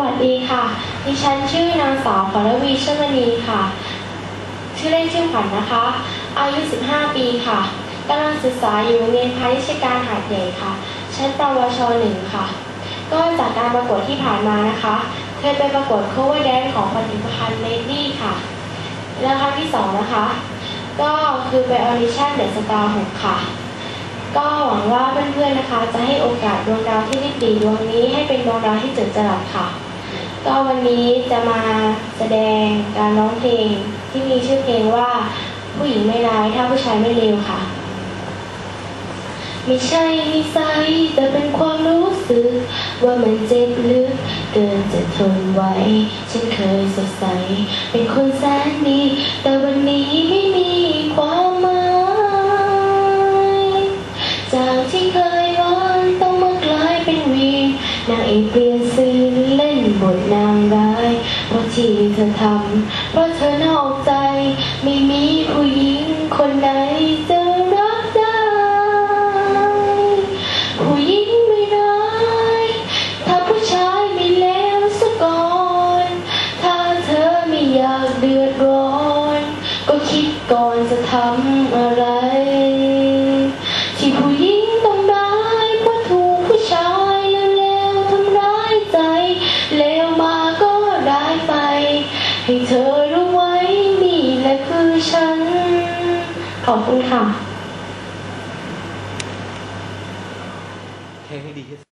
วัสดีค่ะ ดิฉันชื่อนางสาวขวัญวีชมณีค่ะ ชื่อเล่นชื่อขวัญนะคะ อายุ 15 ปีค่ะกำลังศึกษาอยู่โรงเรียนพาณิชยการหาดใหญ่ค่ะ ชั้นปวชหนึ่งค่ะ ก็จากการประกวดที่ผ่านมานะคะ เคยไปประกวด cover dance ของปฏิพันธ์เลดี้ค่ะ แล้วครั้งที่สองนะคะ ก็คือไปออดิชั่นเดอะสตาร์หกค่ะ ก็หวังว่าเพื่อนๆนะคะ จะให้โอกาสดวงดาวที่ริบดีดวงนี้ให้เป็นดวงดาวที่เจิดจรัสค่ะ ก็วันนี้จะมาแสดงการร้องเพลงที่มีชื่อเพลงว่าผู้หญิงไม่ร้ายถ้าผู้ชายไม่เลวค่ะ ไม่ใช่นิสัยแต่เป็นความรู้สึก ว่ามันเจ็บลึกเกินจะทนไหวฉันเคยสดใส เป็นคนแสนดีแต่วันนี้ ซื่อเล่นบทนางร้ายเพราะที่เธอทำเพราะเธอนอกใจ ไม่มีผู้หญิงคนใดจะรักได้ ผู้หญิงไม่ร้ายถ้าผู้ชายไม่เลวซะก่อน ถ้าเธอไม่อยากเดือดร้อน ก็คิดก่อนจะทำอะไร ให้เธอรู้ไว้นี่แหละคือฉัน ขอบคุณค่ะเพลงให้ดีที่สุด